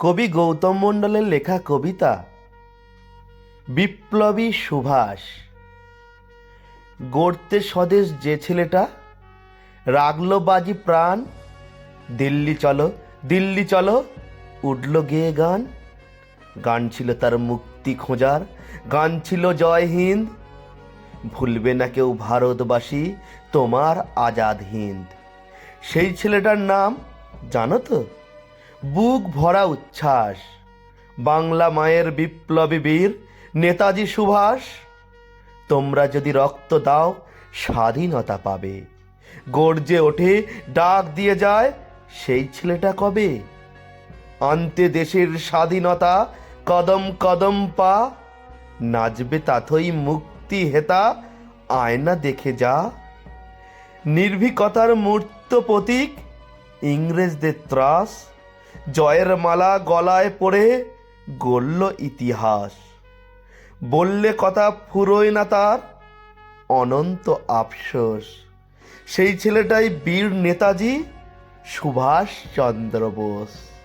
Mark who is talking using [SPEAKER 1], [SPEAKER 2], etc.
[SPEAKER 1] কবি গৌতম মণ্ডলের লেখা কবিতা, বিপ্লবী সুভাষ। গড়তে স্বদেশ যে ছেলেটা, রাগলো বাজি প্রাণ। দিল্লি চলো দিল্লি চলো, উঠল গেয়ে গান। গান ছিল তার মুক্তি খোঁজার, গান ছিল জয় হিন্দ। ভুলবে না কেউ ভারতবাসী, তোমার আজাদ হিন্দ। সেই ছেলেটার নাম, জানো তো? বুক ভরা উচ্ছ্বাস। বাংলা মায়ের বিপ্লবী বীর, নেতাজি সুভাষ, তোমরা যদি রক্ত দাও, স্বাধীনতা পাবে। গর্জে ওঠে, ডাক দিয়ে যায়, সেই ছেলেটা কবে? আনতে দেশের স্বাধীনতা, কদম কদম পা। নাচবে তাথই মুক্তি হেতা, আয়না দেখে যা। নির্ভীকতার মূর্ত প্রতীক, ইংরেজদের ত্রাস। জয়ের মালা গলায় পড়ে গড়ল ইতিহাস। বললে কথা ফুরোয় না তার, অনন্ত আফসোস। সেই ছেলেটাই বীর নেতাজি সুভাষ চন্দ্র বোস।